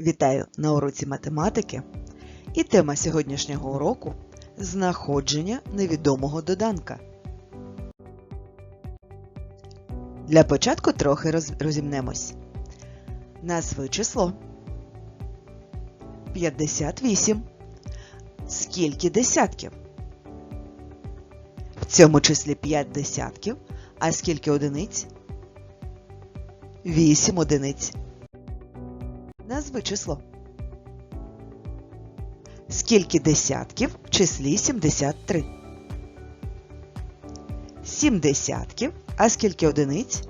Вітаю на уроці математики. І тема сьогоднішнього уроку знаходження невідомого доданка. Для початку трохи розімнемось. Назви число 58. Скільки десятків? В цьому числі 5 десятків, а скільки одиниць? 8 одиниць. Назви число. Скільки десятків в числі 73? Сім десятків. А скільки одиниць?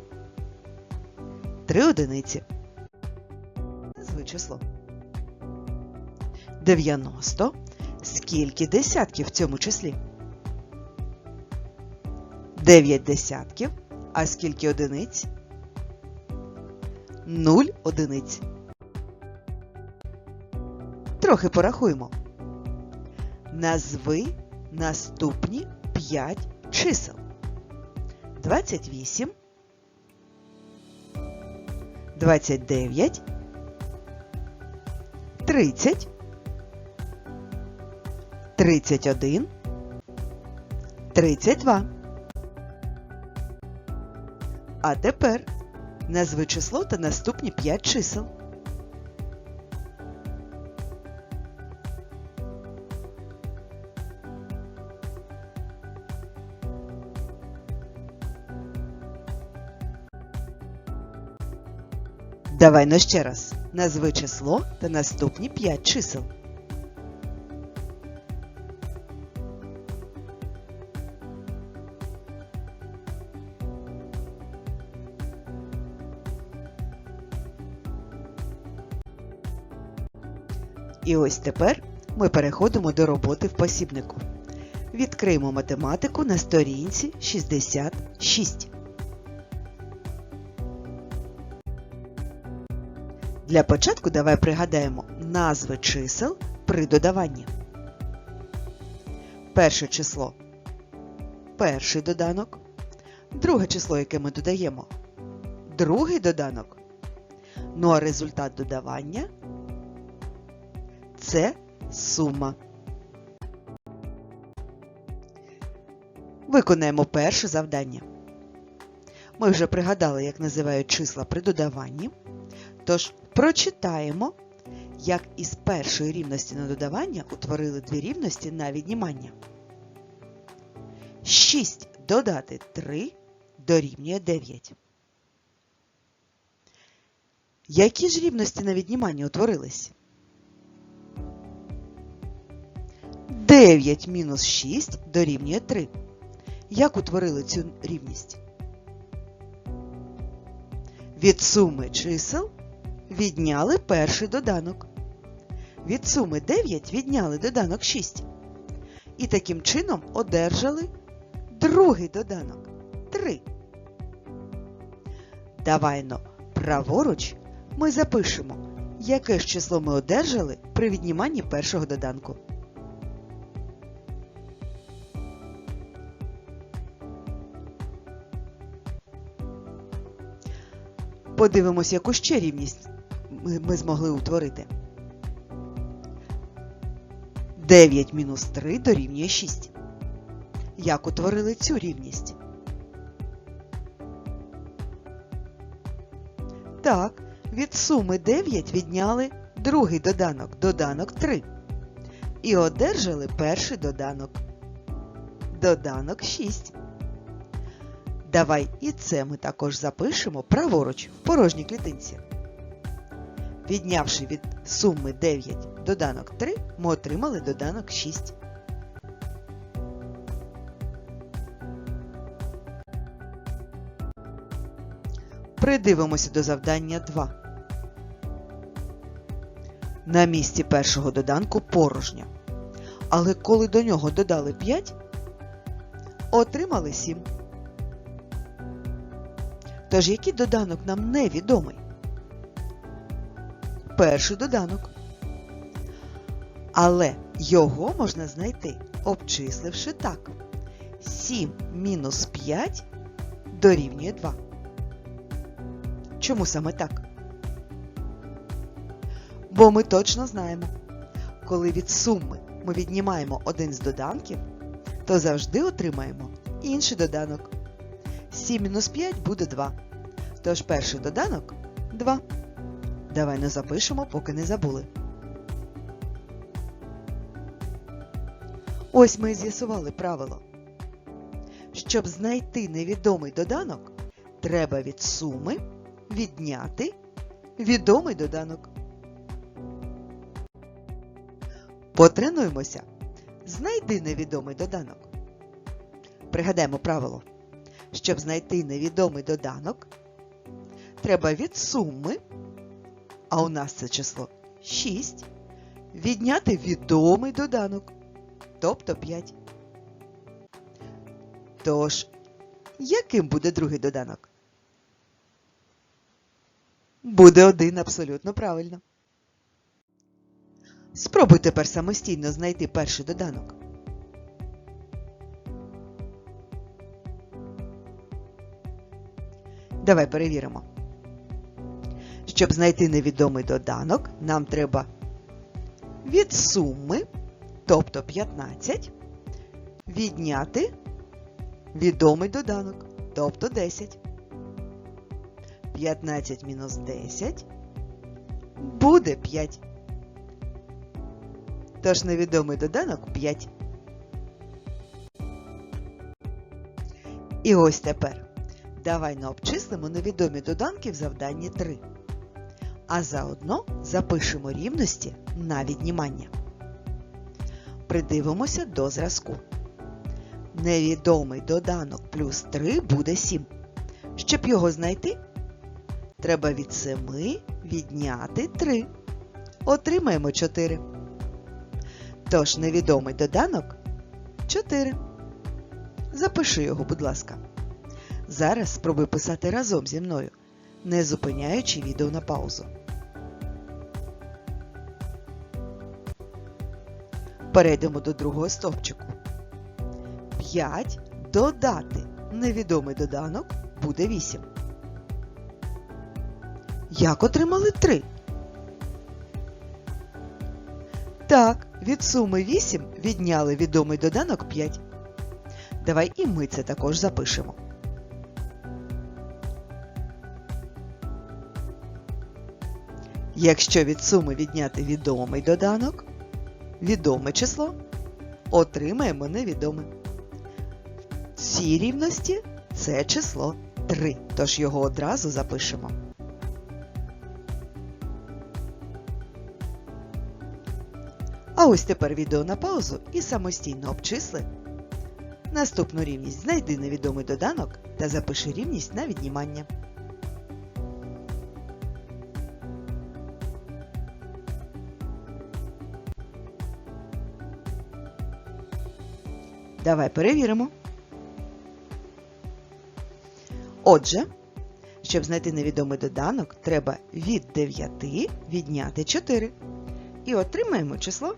Три одиниці. Назви число. 90. Скільки десятків в цьому числі? 9 десятків. А скільки одиниць? 0 одиниць. Трохи порахуємо. Назви наступні 5 чисел. 28, 29, 30, 31, 32. А тепер назви число та наступні 5 чисел. Давай ну ще раз. Назви число та наступні 5 чисел. І ось тепер ми переходимо до роботи в посібнику. Відкриємо математику на сторінці 66. Для початку давай пригадаємо назви чисел при додаванні. Перше число перший доданок. Друге число, яке ми додаємо другий доданок. Ну а результат додавання це сума. Виконаємо перше завдання. Ми вже пригадали, як називають числа при додаванні. Тож прочитаємо, як із першої рівності на додавання утворили дві рівності на віднімання. 6 додати 3 дорівнює 9. Які ж рівності на віднімання утворились? 9 мінус 6 дорівнює 3. Як утворили цю рівність? Від суми чисел відняли перший доданок. Від суми 9 відняли доданок 6. І таким чином одержали другий доданок 3. Давайно праворуч ми запишемо, яке ж число ми одержали при відніманні першого доданку. Подивимось, яку ще рівність ми, змогли утворити. 9 мінус 3 дорівнює 6. Як утворили цю рівність? Так, від суми 9 відняли другий доданок, доданок 3. І одержали перший доданок. Доданок 6. Давай і це ми також запишемо праворуч в порожній клітинці. Віднявши від суми 9 доданок 3, ми отримали доданок 6. Придивимося до завдання 2. На місці першого доданку порожня. Але коли до нього додали 5, отримали 7. Тож який доданок нам невідомий? Перший доданок. Але його можна знайти, обчисливши так. 7 мінус 5 дорівнює 2. Чому саме так? Бо ми точно знаємо, коли від суми ми віднімаємо один з доданків, то завжди отримаємо інший доданок. 7 мінус 5 буде 2. Тож перший доданок 2. Давай не запишемо, поки не забули. Ось ми з'ясували правило. Щоб знайти невідомий доданок, треба від суми відняти відомий доданок. Потренуємося. Знайди невідомий доданок. Пригадаємо правило. Щоб знайти невідомий доданок, треба від суми, а у нас це число 6, відняти відомий доданок, тобто 5. Тож, яким буде другий доданок? Буде один абсолютно правильно. Спробуй тепер самостійно знайти перший доданок. Давай перевіримо. Щоб знайти невідомий доданок, нам треба від суми, тобто 15, відняти відомий доданок, тобто 10. 15 мінус 10 буде 5. Тож невідомий доданок 5. І ось тепер давай наобчислимо невідомі доданки в завданні 3. А заодно запишемо рівності на віднімання. Придивимося до зразку. Невідомий доданок плюс 3 буде 7. Щоб його знайти, треба від 7 відняти 3. Отримаємо 4. Тож невідомий доданок 4. Запиши його, будь ласка. Зараз спробуй писати разом зі мною, не зупиняючи відео на паузу. Перейдемо до другого стовпчику. 5 додати невідомий доданок буде 8. Як отримали 3? Так, від суми 8 відняли відомий доданок 5. Давай і ми це також запишемо. Якщо від суми відняти відомий доданок, відоме число, отримаємо невідоме. В цій рівності це число 3, тож його одразу запишемо. А ось тепер відео на паузу і самостійно обчисли. Наступну рівність знайди невідомий доданок та запиши рівність на віднімання. Давай перевіримо. Отже, щоб знайти невідомий доданок, треба від 9 відняти 4. І отримаємо число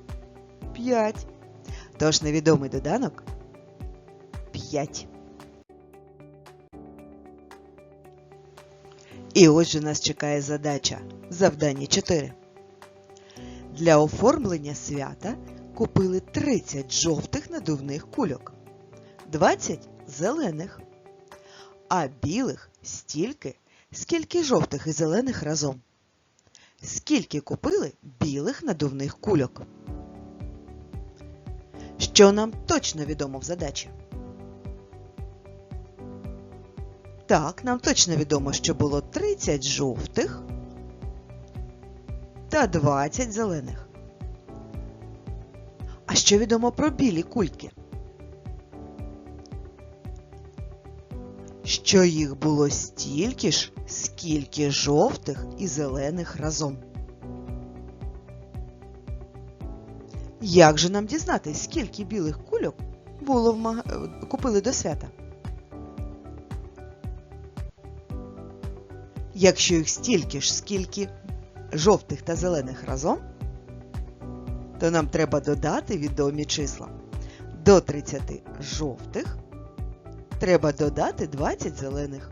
5. Тож невідомий доданок 5. І отже нас чекає задача завдання 4. Для оформлення свята купили 30 жовтих надувних кульок, 20 зелених, а білих стільки, скільки жовтих і зелених разом. Скільки купили білих надувних кульок? Що нам точно відомо в задачі? Так, нам точно відомо, що було 30 жовтих та 20 зелених. Що відомо про білі кульки? Що їх було стільки ж, скільки жовтих і зелених разом. Як же нам дізнатись, скільки білих кульок було в маг... купили до свята? Якщо їх стільки ж, скільки жовтих та зелених разом, то нам треба додати відомі числа. До 30 жовтих треба додати 20 зелених.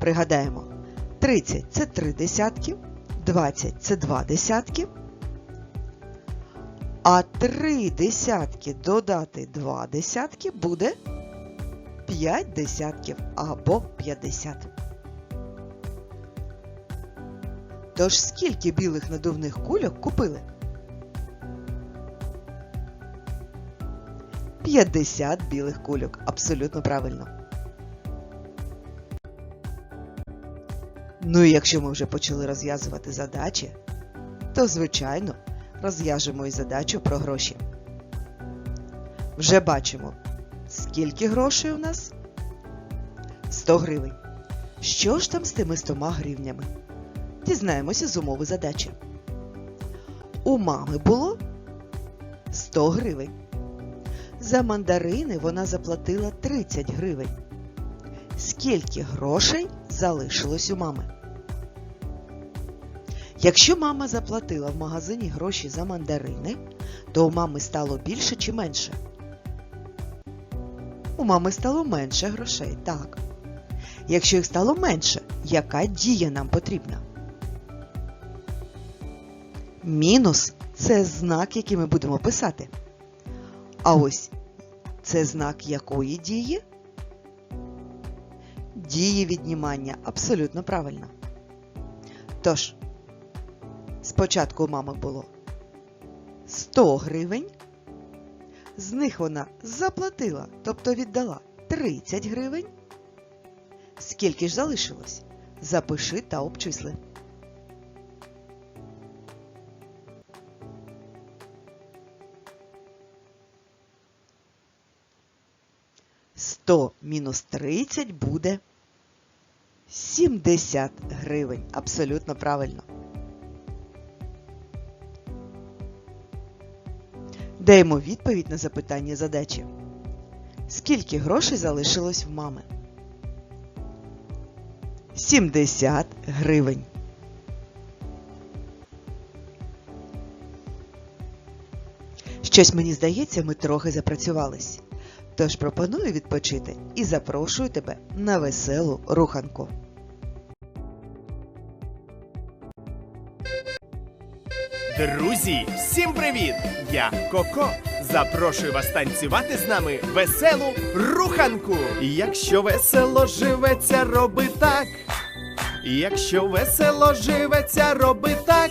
Пригадаємо, 30 це 3 десятки, 20 це 2 десятки, а 3 десятки додати 2 десятки буде 5 десятків або 50. Тож скільки білих надувних кульок купили? 50 білих кульок. Абсолютно правильно. Ну і якщо ми вже почали розв'язувати задачі, то, звичайно, розв'яжемо і задачу про гроші. Вже бачимо, скільки грошей у нас? 100 гривень. Що ж там з тими 100 гривнями? Дізнаємося з умови задачі. У мами було 100 гривень. За мандарини вона заплатила 30 гривень. Скільки грошей залишилось у мами? Якщо мама заплатила в магазині гроші за мандарини, то у мами стало більше чи менше? У мами стало менше грошей, так. Якщо їх стало менше, яка дія нам потрібна? Мінус це знак, який ми будемо писати. А ось це знак якої дії? Дії віднімання абсолютно правильно. Тож, спочатку у мами було 100 гривень, з них вона заплатила, тобто віддала 30 гривень. Скільки ж залишилось? Запиши та обчисли. Сто мінус тридцять буде 70 гривень. Абсолютно правильно. Даємо відповідь на запитання задачі. Скільки грошей залишилось в мами? 70 гривень. Щось мені здається, ми трохи запрацювались. Тож пропоную відпочити і запрошую тебе на веселу руханку. Друзі, всім привіт! Я Коко. Запрошую вас танцювати з нами веселу руханку. Якщо весело живеться, роби так. Якщо весело живеться, роби так.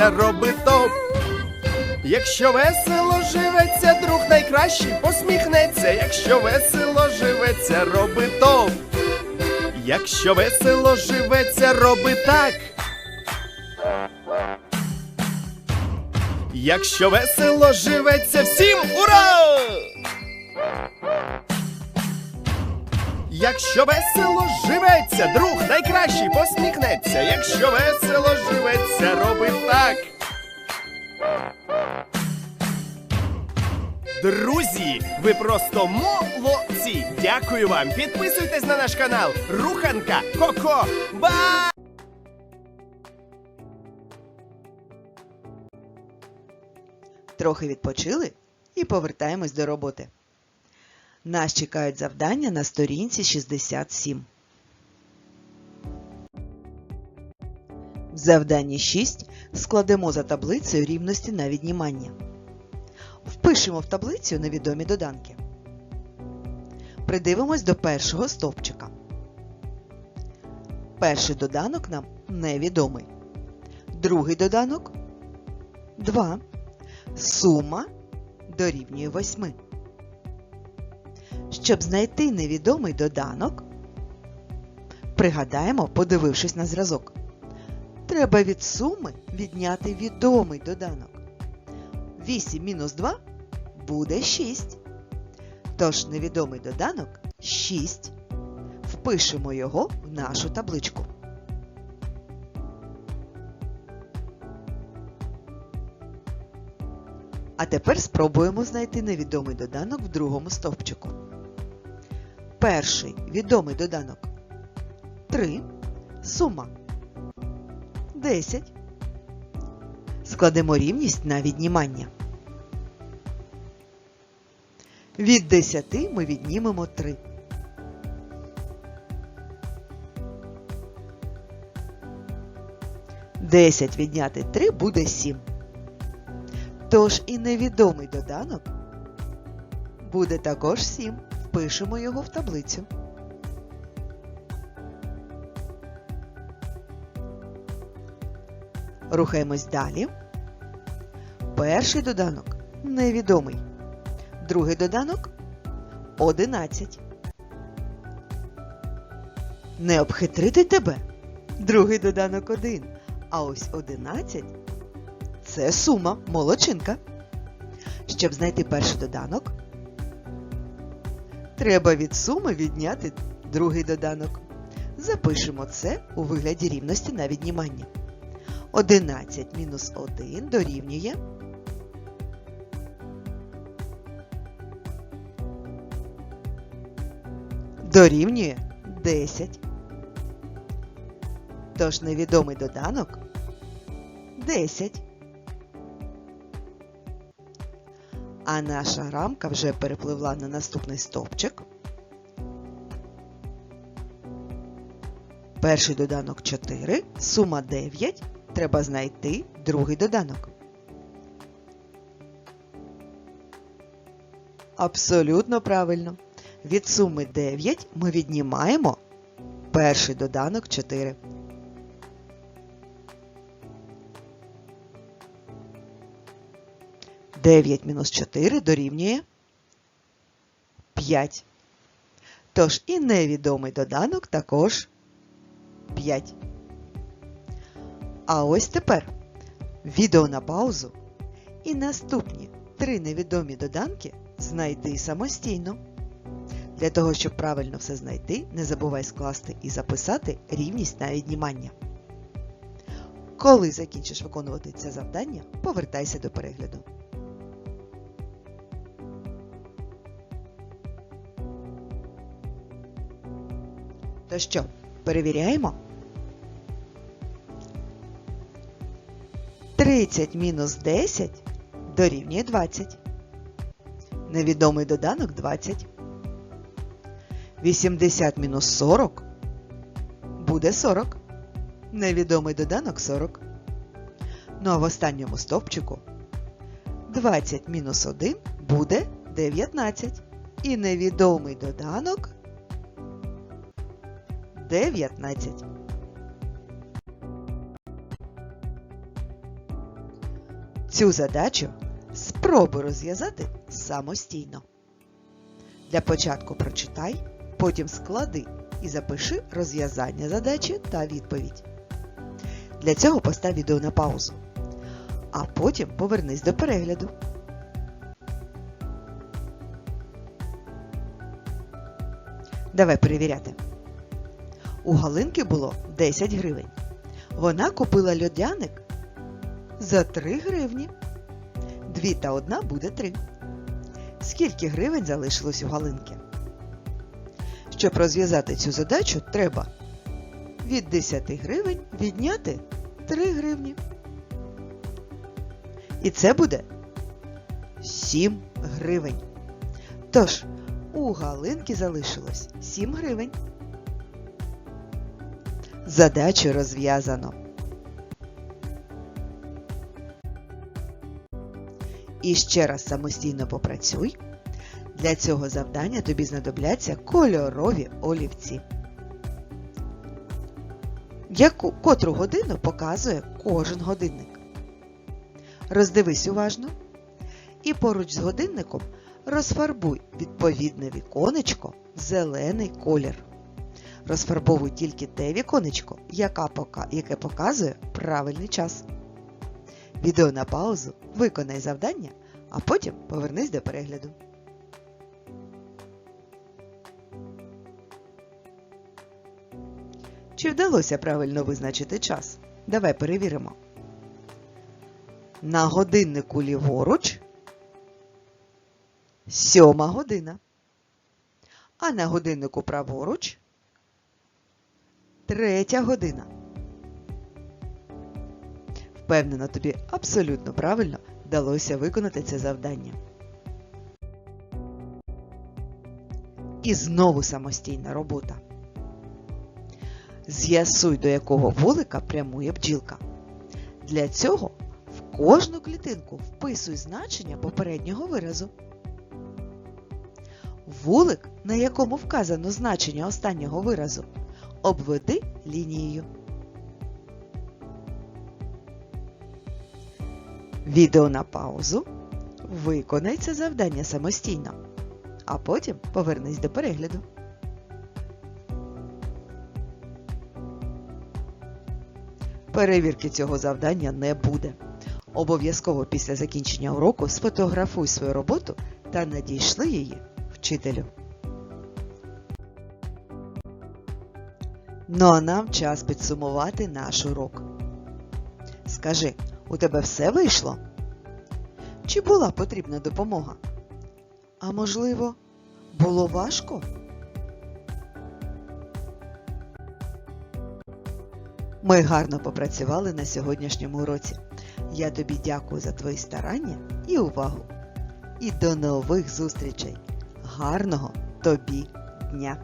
живеться, роби топ. Якщо весело живеться, друг найкращий посміхнеться, якщо весело живеться, роби топ. Якщо весело живеться, роби так. Якщо весело живеться, всім ура! Якщо весело живеться, друг найкращий посміхнеться. Якщо весело живеться, роби так. Друзі, ви просто молодці! Дякую вам! Підписуйтесь на наш канал Руханка Коко. Ба! Трохи відпочили і повертаємось до роботи. Нас чекають завдання на сторінці 67. В завданні 6 складемо за таблицею рівності на віднімання. Впишемо в таблицю невідомі доданки. Придивимось до першого стовпчика. Перший доданок нам невідомий. Другий доданок 2. Сума дорівнює 8. Щоб знайти невідомий доданок, пригадаємо, подивившись на зразок. Треба від суми відняти відомий доданок. 8 мінус 2 буде 6. Тож невідомий доданок 6. Впишемо його в нашу табличку. А тепер спробуємо знайти невідомий доданок в другому стовпчику. Перший відомий доданок 3. Сума 10. Складемо рівність на віднімання. Від 10 ми віднімемо 3. Десять відняти 3 буде 7. Тож і невідомий доданок буде також 7. Впишемо його в таблицю. Рухаємось далі. Перший доданок невідомий. Другий доданок 11. Не обхитрити тебе. Другий доданок 1. А ось 11 це сума, молодчинка. Щоб знайти перший доданок, треба від суми відняти другий доданок. Запишемо це у вигляді рівності на віднімання. 11 мінус 1 дорівнює. Дорівнює 10. Тож невідомий доданок 10. А наша рамка вже перепливла на наступний стовпчик. Перший доданок 4, сума 9. Треба знайти другий доданок. Абсолютно правильно. Від суми 9 ми віднімаємо перший доданок 4. Дев'ять мінус 4 дорівнює 5. Тож і невідомий доданок також 5. А ось тепер відео на паузу і наступні три невідомі доданки знайди самостійно. Для того, щоб правильно все знайти, не забувай скласти і записати рівність на віднімання. Коли закінчиш виконувати це завдання, повертайся до перегляду. То що, перевіряємо? 30 мінус 10 дорівнює 20. Невідомий доданок 20. 80 мінус 40 буде 40. Невідомий доданок 40. Ну а в останньому стовпчику 20 мінус 1 буде 19. І невідомий доданок 19. Цю задачу спробуй розв'язати самостійно. Для початку прочитай, потім склади і запиши розв'язання задачі та відповідь. Для цього постав відео на паузу, а потім повернись до перегляду. Давай перевіряти. У Галинки було 10 гривень. Вона купила льодяник за 3 гривні. 2 та 1 буде 3. Скільки гривень залишилось у Галинки? Щоб розв'язати цю задачу, треба від 10 гривень відняти 3 гривні. І це буде 7 гривень. Тож, у Галинки залишилось 7 гривень. Задачу розв'язано. І ще раз самостійно попрацюй. Для цього завдання тобі знадобляться кольорові олівці. Яку котру годину показує кожен годинник. Роздивись уважно. І поруч з годинником розфарбуй відповідне віконечко в зелений колір. Розфарбовуй тільки те віконечко, яке показує правильний час. Відео на паузу, виконай завдання, а потім повернись до перегляду. Чи вдалося правильно визначити час? Давай перевіримо. На годиннику ліворуч сьома година. А на годиннику праворуч третя година. Впевнена, тобі абсолютно правильно вдалося виконати це завдання. І знову самостійна робота. З'ясуй, до якого вулика прямує бджілка. Для цього в кожну клітинку вписуй значення попереднього виразу. Вулик, на якому вказано значення останнього виразу, обведи лінією. Відео на паузу. Виконай це завдання самостійно, а потім повернись до перегляду. Перевірки цього завдання не буде. Обов'язково після закінчення уроку сфотографуй свою роботу та надійшли її вчителю. Ну а нам час підсумувати наш урок. Скажи, у тебе все вийшло? Чи була потрібна допомога? А можливо, було важко? Ми гарно попрацювали на сьогоднішньому уроці. Я тобі дякую за твої старання і увагу. І до нових зустрічей! Гарного тобі дня!